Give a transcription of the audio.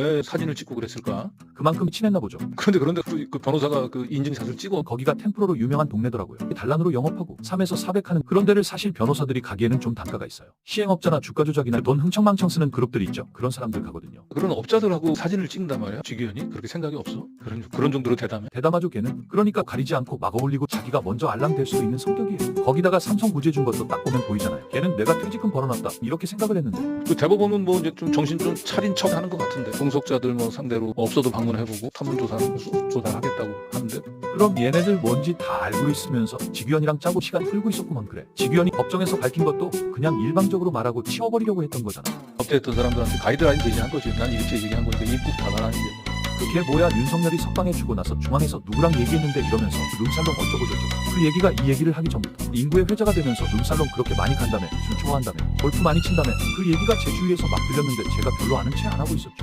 왜 사진을 찍고 그랬을까? 그만큼 친했나 보죠. 근데 그런데 그, 그 변호사가 그 인증샷을 찍어 거기가 템프로로 유명한 동네더라고요. 단란으로 영업하고 3에서 400하는 그런 데를 사실 변호사들이 가기에는 좀 단가가 있어요. 시행업자나 주가 조작이나 돈 흥청망청 쓰는 그룹들이 있죠. 그런 사람들 가거든요. 그런 업자들하고 사진을 찍는단 말이야. 지기현이 그렇게 생각이 없어? 그런 그런 정도로 대담해. 대담하죠 걔는. 그러니까 가리지 않고 막아 올리고 자기가 먼저 알랑될 수 있는 성격이에요. 거기다가 삼성 구제 준 것도 딱 보면 보이잖아요. 걔는 내가 퇴직금 벌어놨다 이렇게 생각을 했는데 그 대법원은 뭐 이제 좀 정신 좀 차린 척 하는 것 같은데 동석자들 뭐 상대로 없어도 방문해보고 판문조사를 조사하겠다고 하는데 그럼 얘네들 뭔지 다 알고 있으면서 지규현이랑 짜고 시간 끌고 있었구먼 그래. 지규현이 법정에서 밝힌 것도 그냥 일방적으로 말하고 치워버리려고 했던 거잖아. 업데이트했던 사람들한테 가이드라인 제시한 거지. 난 이렇게 얘기한 거니까 입국 닫아라는 게. 그게 뭐야 윤석열이 석방해 주고 나서 중앙에서 누구랑 얘기했는데 이러면서 룸살롱 어쩌고 저쩌고 그 얘기가 이 얘기를 하기 전부터 인구의 회자가 되면서 룸살롱 그렇게 많이 간다며 술 좋아한다며 골프 많이 친다며 그 얘기가 제 주위에서 막 들렸는데 제가 별로 아는 체안 하고 있었죠